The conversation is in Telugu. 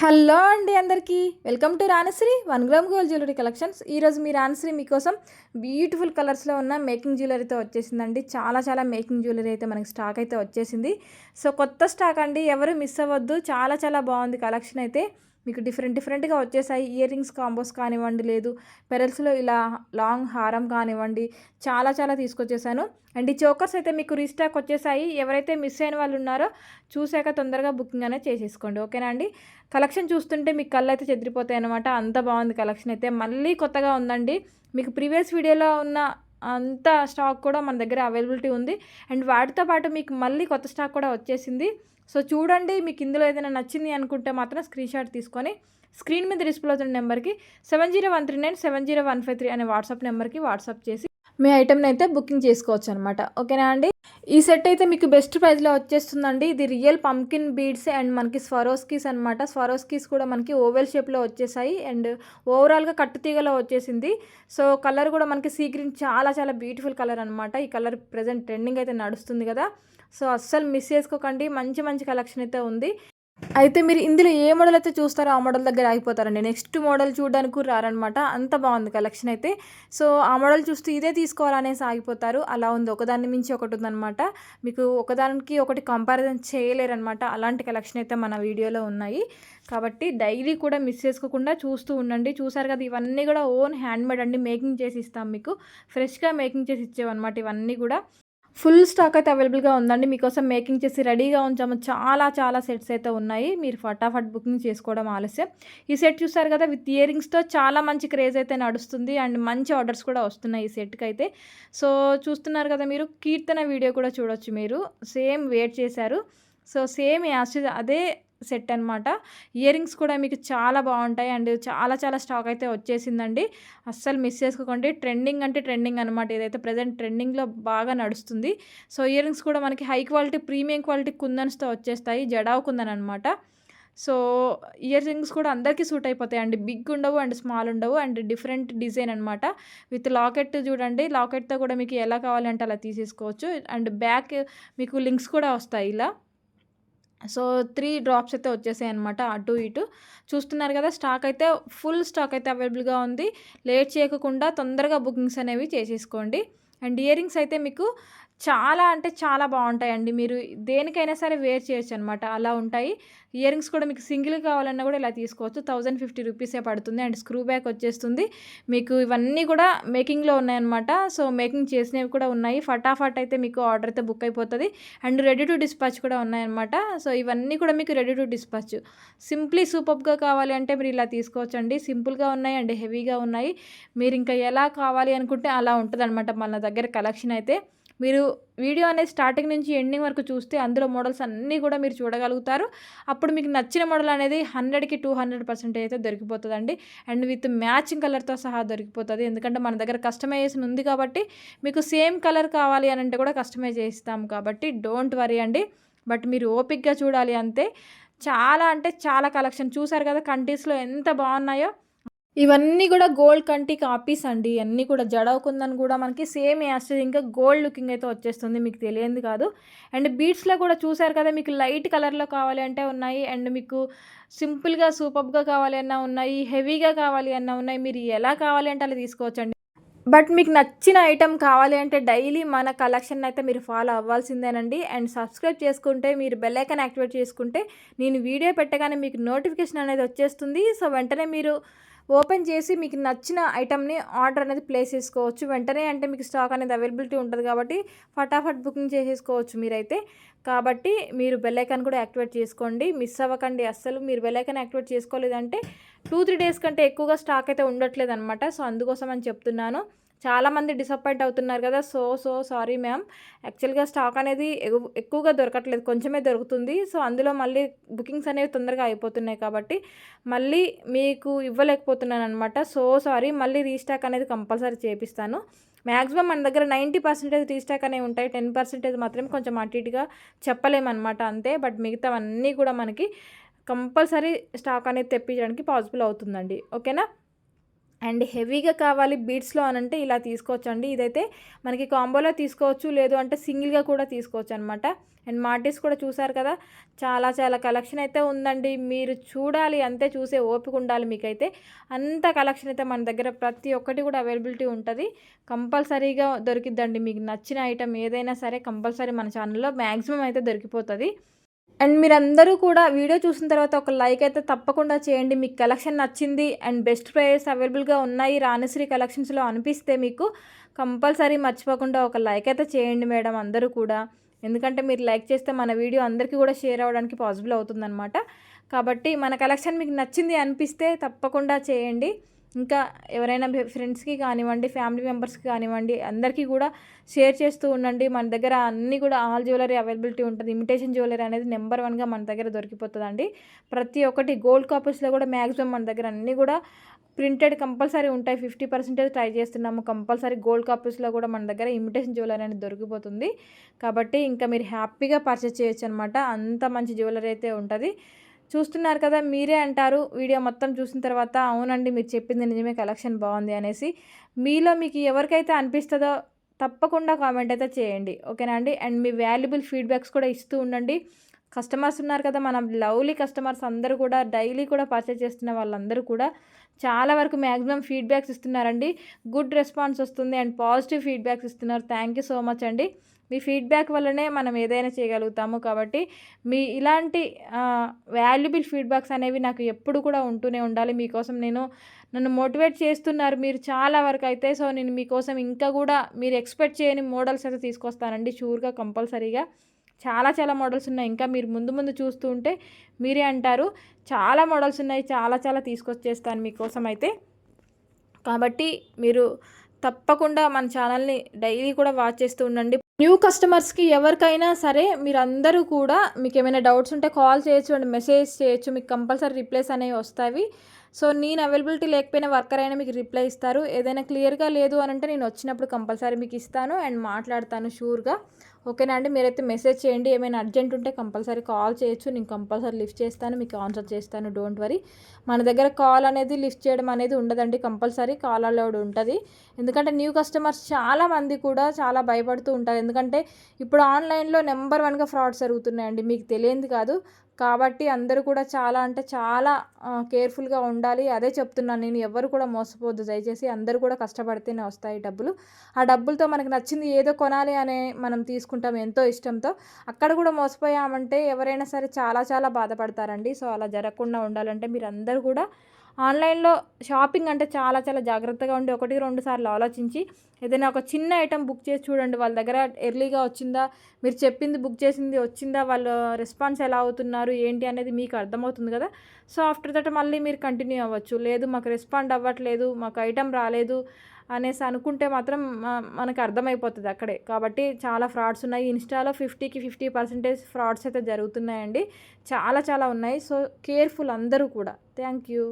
హలో అండి అందరికీ. Welcome to Ranasri one gram gold jewellery collections. ఈరోజు మీ రానశ్రీ మీకోసం బ్యూటిఫుల్ కలర్స్లో ఉన్న మేకింగ్ జ్యువెలరీతో వచ్చేసిందండి. చాలా చాలా మేకింగ్ జ్యువెలరీ అయితే మనకి స్టాక్ అయితే వచ్చేసింది. సో కొత్త స్టాక్ అండి. ఎవరు మిస్ అవ్వద్దు. చాలా చాలా బాగుంది కలెక్షన్ అయితే. మీకు డిఫరెంట్ డిఫరెంట్గా వచ్చేసాయి. ఇయర్ రింగ్స్ కాంబోస్ కానివ్వండి లేదు. పెరల్స్లో ఇలా లాంగ్ హారం కానివ్వండి చాలా చాలా తీసుకొచ్చేసాను. అండ్ ఈ చోకర్స్ అయితే మీకు రీస్టాక్ వచ్చేసాయి. ఎవరైతే మిస్ అయిన వాళ్ళు ఉన్నారో చూసాక తొందరగా బుకింగ్ అనేది చేసేసుకోండి. ఓకేనా అండి? కలెక్షన్ చూస్తుంటే మీకు కళ్ళు అయితే చెదిరిపోతాయి అనమాట అంత బాగుంది కలెక్షన్ అయితే. మళ్ళీ కొత్తగా ఉందండి. మీకు ప్రీవియస్ వీడియోలో ఉన్న అంత స్టాక్ కూడా మన దగ్గర అవైలబిలిటీ ఉంది. అండ్ వాటితో పాటు మీకు మళ్ళీ కొత్త స్టాక్ కూడా వచ్చేసింది. సో చూడండి మీకు ఇందులో ఏదైనా నచ్చింది అనుకుంటే మాత్రం స్క్రీన్ షాట్ తీసుకొని స్క్రీన్ మీద డిస్ప్లే అవుతున్న నెంబర్కి seven zero one three nine seven zero one five three అనే వాట్సాప్ నెంబర్కి వాట్సాప్ చేసి మీ ఐటెంని అయితే బుకింగ్ చేసుకోవచ్చు అనమాట ఓకేనా అండి? ఈ సెట్ అయితే మీకు బెస్ట్ ప్రైస్లో వచ్చేస్తుందండి. ఇది రియల్ పంకిన్ బీడ్స్ అండ్ మనకి స్వరోస్కీస్ అనమాట స్వరోస్కీస్ కూడా మనకి ఓవెల్ షేప్లో వచ్చేసాయి. అండ్ ఓవరాల్గా కట్టుతీగలో వచ్చేసింది. సో కలర్ కూడా మనకి సీ గ్రీన్ చాలా చాలా బ్యూటిఫుల్ కలర్ అనమాట ఈ కలర్ ప్రజెంట్ ట్రెండింగ్ అయితే నడుస్తుంది కదా. సో అస్సలు మిస్ చేసుకోకండి. మంచి మంచి కలెక్షన్ అయితే ఉంది. అయితే మీరు ఇందులో ఏ మోడల్ అయితే చూస్తారో ఆ మోడల్ దగ్గర ఆగిపోతారండి. నెక్స్ట్ మోడల్ చూడడానికి కూడా రారనమాట అంత బాగుంది కలెక్షన్ అయితే. సో ఆ మోడల్ చూస్తూ ఇదే తీసుకోవాలనేసి ఆగిపోతారు. అలా ఉంది. ఒకదాని మించి ఒకటి ఉందనమాట మీకు ఒకదానికి ఒకటి కంపారిజన్ చేయలేరనమాట అలాంటి కలెక్షన్ అయితే మన వీడియోలో ఉన్నాయి. కాబట్టి డైలీ కూడా మిస్ చేసుకోకుండా చూస్తూ ఉండండి. చూసారు కదా ఇవన్నీ కూడా ఓన్ హ్యాండ్మేడ్ అండి. మేకింగ్ చేసి ఇస్తాం మీకు. ఫ్రెష్గా మేకింగ్ చేసి ఇచ్చేవన్నమాట ఇవన్నీ కూడా. ఫుల్ స్టాక్ అయితే అవైలబుల్గా ఉందండి. మీకోసం మేకింగ్ చేసి రెడీగా ఉంచాము. చాలా చాలా సెట్స్ అయితే ఉన్నాయి. మీరు ఫటాఫట్ బుకింగ్ చేసుకోవడం ఆలస్యం. ఈ సెట్ చూసారు కదా విత్ ఇయరింగ్స్తో చాలా మంచి క్రేజ్ అయితే నడుస్తుంది. అండ్ మంచి ఆర్డర్స్ కూడా వస్తున్నాయి ఈ సెట్కి అయితే సో చూస్తున్నారు కదా మీరు కీర్తన వీడియో కూడా చూడొచ్చు మీరు. సేమ్ వెయిట్ చేశారు. సో సేమ్ యాస్ అదే సెట్ అనమాట ఇయర్ రింగ్స్ కూడా మీకు చాలా బాగుంటాయి. అండ్ చాలా చాలా స్టాక్ అయితే వచ్చేసిందండి. అస్సలు మిస్ చేసుకోకండి. ట్రెండింగ్ అంటే ట్రెండింగ్ అనమాట ఏదైతే ప్రజెంట్ ట్రెండింగ్లో బాగా నడుస్తుంది. సో ఇయర్ రింగ్స్ కూడా మనకి హై క్వాలిటీ ప్రీమియం క్వాలిటీ కుందన్స్తో వచ్చేస్తాయి. జడావు కుందన్ అనమాట సో ఇయర్ రింగ్స్ కూడా అందరికీ సూట్ అయిపోతాయి అండి బిగ్ ఉండవు అండ్ స్మాల్ ఉండవు. అండ్ డిఫరెంట్ డిజైన్ అనమాట విత్ లాకెట్ చూడండి. లాకెట్తో కూడా మీకు ఎలా కావాలంటే అలా తీసేసుకోవచ్చు. అండ్ బ్యాక్ మీకు లింక్స్ కూడా వస్తాయి ఇలా. సో త్రీ డ్రాప్స్ అయితే వచ్చేసాయి అనమాట అటు ఇటు. చూస్తున్నారు కదా స్టాక్ అయితే ఫుల్ స్టాక్ అయితే అవైలబుల్గా ఉంది. లేట్ చేయకుండా తొందరగా బుకింగ్స్ అనేవి చేసేసుకోండి. అండ్ ఇయర్ రింగ్స్ అయితే మీకు చాలా అంటే చాలా బాగుంటాయండి. మీరు దేనికైనా సరే వేర్ చేయొచ్చు అనమాట అలా ఉంటాయి. ఇయర్ రింగ్స్ కూడా మీకు సింగిల్ కావాలన్నా కూడా ఇలా తీసుకోవచ్చు. థౌజండ్ ఫిఫ్టీ రూపీసే పడుతుంది అండ్ స్క్రూ బ్యాక్ వచ్చేస్తుంది. మీకు ఇవన్నీ కూడా మేకింగ్లో ఉన్నాయన్నమాట. సో మేకింగ్ చేసినవి కూడా ఉన్నాయి. ఫటాఫట్ అయితే మీకు ఆర్డర్ అయితే బుక్ అయిపోతుంది. అండ్ రెడీ టు డిస్పాచ్ కూడా ఉన్నాయన్నమాట. సో ఇవన్నీ కూడా మీకు రెడీ టు డిస్పాచ్. సింప్లీ సూపర్గా కావాలి అంటే మీరు ఇలా తీసుకోవచ్చు అండి సింపుల్గా ఉన్నాయి అండ్ హెవీగా ఉన్నాయి. మీరు ఇంకా ఎలా కావాలి అనుకుంటే అలా ఉంటుంది అనమాట మన దగ్గర కలెక్షన్ అయితే. మీరు వీడియో అనేది స్టార్టింగ్ నుంచి ఎండింగ్ వరకు చూస్తే అందులో మోడల్స్ అన్నీ కూడా మీరు చూడగలుగుతారు. అప్పుడు మీకు నచ్చిన మోడల్ అనేది హండ్రెడ్కి టూ హండ్రెడ్ పర్సెంట్ అయితే దొరికిపోతుందండి. అండ్ విత్ మ్యాచింగ్ కలర్తో సహా దొరికిపోతుంది. ఎందుకంటే మన దగ్గర కస్టమైజేషన్ ఉంది కాబట్టి మీకు సేమ్ కలర్ కావాలి అని అంటే కూడా కస్టమైజ్ చేస్తాం కాబట్టి డోంట్ వరీ అండి. బట్ మీరు ఓపిక్గా చూడాలి అంతే. చాలా అంటే చాలా కలెక్షన్ చూసారు కదా కంట్రీస్లో ఎంత బాగున్నాయో. ఇవన్నీ కూడా గోల్డ్ కంటి కాపీస్ అండి. అన్నీ కూడా జడవుకుందని కూడా మనకి సేమ్ యాస్టేజ్ ఇంకా గోల్డ్ లుకింగ్ అయితే వచ్చేస్తుంది మీకు తెలియంది కాదు. అండ్ బీట్స్లో కూడా చూసారు కదా మీకు లైట్ కలర్లో కావాలి అంటే ఉన్నాయి. అండ్ మీకు సింపుల్గా సూపర్గా కావాలి అన్నా ఉన్నాయి. హెవీగా కావాలి అన్నా ఉన్నాయి. మీరు ఎలా కావాలి అంటే అలా తీసుకోవచ్చండి. బట్ మీకు నచ్చిన ఐటెం కావాలి అంటే డైలీ మన కలెక్షన్ అయితే మీరు ఫాలో అవ్వాల్సిందేనండి. అండ్ సబ్స్క్రైబ్ చేసుకుంటే మీరు బెల్ యాక్టివేట్ చేసుకుంటే నేను వీడియో పెట్టగానే మీకు నోటిఫికేషన్ అనేది వచ్చేస్తుంది. సో వెంటనే మీరు ఓపెన్ చేసి మీకు నచ్చిన ఐటమ్ని ఆర్డర్ అనేది ప్లేస్ చేసుకోవచ్చు. వెంటనే అంటే మీకు స్టాక్ అనేది అవైలబిలిటీ ఉంటుంది కాబట్టి ఫటాఫట్ బుకింగ్ చేసేసుకోవచ్చు మీరైతే. కాబట్టి మీరు బెల్లైకాన్ కూడా యాక్టివేట్ చేసుకోండి. మిస్ అవ్వకండి. అస్సలు మీరు బెల్లైకాన్ యాక్టివేట్ చేసుకోలేదంటే టూ త్రీ డేస్ కంటే ఎక్కువగా స్టాక్ అయితే ఉండట్లేదు అనమాట సో అందుకోసం అని చెప్తున్నాను. చాలామంది డిసప్పాయింట్ అవుతున్నారు కదా. సో సో సారీ మ్యామ్ యాక్చువల్గా స్టాక్ అనేది ఎక్కువగా దొరకట్లేదు. కొంచెమే దొరుకుతుంది. సో అందులో మళ్ళీ బుకింగ్స్ అనేవి తొందరగా అయిపోతున్నాయి కాబట్టి మళ్ళీ మీకు ఇవ్వలేకపోతున్నాను అనమాట సో సారీ మళ్ళీ రీస్టాక్ అనేది కంపల్సరీ చేపిస్తాను. మ్యాక్సిమం మన దగ్గర నైంటీ పర్సెంటేజ్ రీస్టాక్ అనేవి ఉంటాయి. టెన్ పర్సెంటేజ్ మాత్రమే కొంచెం అటు ఇటుగా చెప్పలేమన్నమాట అంతే. బట్ మిగతావన్నీ కూడా మనకి కంపల్సరీ స్టాక్ అనేది తెప్పించడానికి పాసిబుల్ అవుతుందండి. ఓకేనా అండ్ హెవీగా కావాలి బీట్స్లో అని అంటే ఇలా తీసుకోవచ్చు అండి ఇదైతే మనకి కాంబోలో తీసుకోవచ్చు లేదు అంటే సింగిల్గా కూడా తీసుకోవచ్చు అనమాట అండ్ మార్టిస్ కూడా చూసారు కదా చాలా చాలా కలెక్షన్ అయితే ఉందండి. మీరు చూడాలి అంతే చూసే ఓపిక ఉండాలి మీకైతే. అంత కలెక్షన్ అయితే మన దగ్గర ప్రతి ఒక్కటి కూడా అవైలబిలిటీ ఉంటుంది. కంపల్సరీగా దొరికిద్దండి. మీకు నచ్చిన ఐటమ్ ఏదైనా సరే కంపల్సరీ మన ఛానల్లో మ్యాక్సిమం అయితే దొరికిపోతుంది. అండ్ మీరందరూ కూడా వీడియో చూసిన తర్వాత ఒక లైక్ అయితే తప్పకుండా చేయండి. మీకు కలెక్షన్ నచ్చింది అండ్ బెస్ట్ ప్రైస్ అవైలబుల్గా ఉన్నాయి రాణిశ్రీ కలెక్షన్స్లో అనిపిస్తే మీకు కంపల్సరీ మర్చిపోకుండా ఒక లైక్ అయితే చేయండి మేడం అందరూ కూడా. ఎందుకంటే మీరు లైక్ చేస్తే మన వీడియో అందరికీ కూడా షేర్ అవ్వడానికి పాసిబుల్ అవుతుందన్నమాట. కాబట్టి మన కలెక్షన్ మీకు నచ్చింది అనిపిస్తే తప్పకుండా చేయండి. ఇంకా ఎవరైనా ఫ్రెండ్స్కి కానివ్వండి ఫ్యామిలీ మెంబర్స్కి కానివ్వండి అందరికీ కూడా షేర్ చేస్తూ ఉండండి. మన దగ్గర అన్నీ కూడా ఆల్ జ్యువెలరీ అవైలబిలిటీ ఉంటుంది. ఇమిటేషన్ జ్యువెలరీ అనేది నెంబర్ వన్గా మన దగ్గర దొరికిపోతుందండి. ప్రతి ఒక్కటి గోల్డ్ కాపర్స్లో కూడా మ్యాక్సిమం మన దగ్గర అన్నీ కూడా ప్రింటెడ్ కంపల్సరీ ఉంటాయి. ఫిఫ్టీ పర్సెంటేజ్ ట్రై చేస్తున్నాము. కంపల్సరీ గోల్డ్ కాపీస్లో కూడా మన దగ్గర ఇమిటేషన్ జ్యువెలరీ అనేది దొరికిపోతుంది. కాబట్టి ఇంకా మీరు హ్యాపీగా పర్చేస్ చేయొచ్చు అనమాట అంత మంచి జ్యువెలరీ అయితే ఉంటుంది. చూస్తున్నారు కదా మీరే అంటారు. వీడియో మొత్తం చూసిన తర్వాత అవునండి మీరు చెప్పింది నిజమే కలెక్షన్ బాగుంది అనేసి. మీలో మీకు ఎవరికైతే అనిపిస్తుందో తప్పకుండా కామెంట్ అయితే చేయండి. ఓకేనా అండి? అండ్ మీ వాల్యుబుల్ ఫీడ్బ్యాక్స్ కూడా ఇస్తూ ఉండండి. కస్టమర్స్ ఉన్నారు కదా మన లవ్లీ కస్టమర్స్ అందరూ కూడా డైలీ కూడా పర్చేస్ చేస్తున్న వాళ్ళందరూ కూడా చాలా వరకు మ్యాక్సిమం ఫీడ్బ్యాక్స్ ఇస్తున్నారండి. గుడ్ రెస్పాన్స్ వస్తుంది అండ్ పాజిటివ్ ఫీడ్బ్యాక్స్ ఇస్తున్నారు. థ్యాంక్ యూ సో మచ్ అండి. మీ ఫీడ్బ్యాక్ వల్లనే మనం ఏదైనా చేయగలుగుతాము కాబట్టి మీ ఇలాంటి వాల్యుబుల్ ఫీడ్బ్యాక్స్ అనేవి నాకు ఎప్పుడు కూడా ఉంటూనే ఉండాలి. మీకోసం నేను నన్ను మోటివేట్ చేస్తున్నారు మీరు చాలా వరకు అయితే సో నేను మీకోసం ఇంకా కూడా మీరు ఎక్స్పెక్ట్ చేయని మోడల్స్ అయితే తీసుకొస్తానండి. షూర్గా కంపల్సరీగా. చాలా చాలా మోడల్స్ ఉన్నాయి. ఇంకా మీరు ముందు ముందు చూస్తూ ఉంటే మీరే అంటారు. చాలా మోడల్స్ ఉన్నాయి. చాలా చాలా తీసుకొచ్చేస్తాను మీకోసం అయితే. కాబట్టి మీరు తప్పకుండా మన ఛానల్ని డైలీ కూడా వాచ్ చేస్తూ ఉండండి. న్యూ కస్టమర్స్కి ఎవరికైనా సరే మీరు అందరూ కూడా మీకు ఏమైనా డౌట్స్ ఉంటే కాల్ చేయొచ్చు అండ్ మెసేజ్ చేయొచ్చు. మీకు కంపల్సరీ రిప్లైస్ అనేవి వస్తాయి. సో నేను అవైలబిలిటీ లేకపోయినా వర్కర్ అయినా మీకు రిప్లై ఇస్తారు. ఏదైనా క్లియర్గా లేదు అని అంటే నేను వచ్చినప్పుడు కంపల్సరీ మీకు ఇస్తాను అండ్ మాట్లాడతాను షూర్గా. ఓకేనా అండి? మీరైతే మెసేజ్ చేయండి. ఏమైనా అర్జెంట్ ఉంటే కంపల్సరీ కాల్ చేయొచ్చు. నేను కంపల్సరీ లిఫ్ట్ చేస్తాను. మీకు ఆన్సర్ చేస్తాను. Don't worry. మన దగ్గర కాల్ అనేది లిఫ్ట్ చేయడం అనేది ఉండదండి. కంపల్సరీ కాల్ అలౌడ్ ఉంటుంది. ఎందుకంటే న్యూ కస్టమర్స్ చాలా మంది కూడా చాలా భయపడుతూ ఉంటారు. ఎందుకంటే ఇప్పుడు ఆన్లైన్లో నెంబర్ వన్గా ఫ్రాడ్స్ జరుగుతున్నాయండి. మీకు తెలియంది కాదు. కాబట్టి అందరూ కూడా చాలా అంటే చాలా కేర్ఫుల్గా ఉండాలి. అదే చెప్తున్నాను నేను ఎవరు కూడా మోసపోద్దు దయచేసి అందరూ కూడా కష్టపడితేనే వస్తాయి డబ్బులు. ఆ డబ్బులతో మనకు నచ్చింది ఏదో కొనాలి అనే మనం తీసుకుంటాం ఎంతో ఇష్టంతో. అక్కడ కూడా మోసపోయామంటే ఎవరైనా సరే చాలా చాలా బాధపడతారండి. సో అలా జరగకుండా ఉండాలంటే మీరు అందరూ కూడా ఆన్లైన్లో షాపింగ్ అంటే చాలా చాలా జాగ్రత్తగా ఉండి ఒకటి రెండు సార్లు ఆలోచించి ఏదైనా ఒక చిన్న ఐటెం బుక్ చేసి చూడండి. వాళ్ళ దగ్గర ఎర్లీగా వచ్చిందా? మీరు చెప్పింది బుక్ చేసింది వచ్చిందా? వాళ్ళు రెస్పాన్స్ ఎలా అవుతున్నారు? ఏంటి అనేది మీకు అర్థమవుతుంది కదా. సో ఆఫ్టర్ దట్ మళ్ళీ మీరు కంటిన్యూ అవ్వచ్చు. లేదు మాకు రెస్పాండ్ అవ్వట్లేదు మాకు ఐటెం రాలేదు అనేసి అనుకుంటే మాత్రం మనకు అర్థమైపోతుంది అక్కడే. కాబట్టి చాలా ఫ్రాడ్స్ ఉన్నాయి. ఇన్స్టాలో ఫిఫ్టీకి ఫిఫ్టీ పర్సెంటేజ్ ఫ్రాడ్స్ అయితే జరుగుతున్నాయండి. చాలా చాలా ఉన్నాయి. సో కేర్ఫుల్ అందరూ కూడా. Thank you.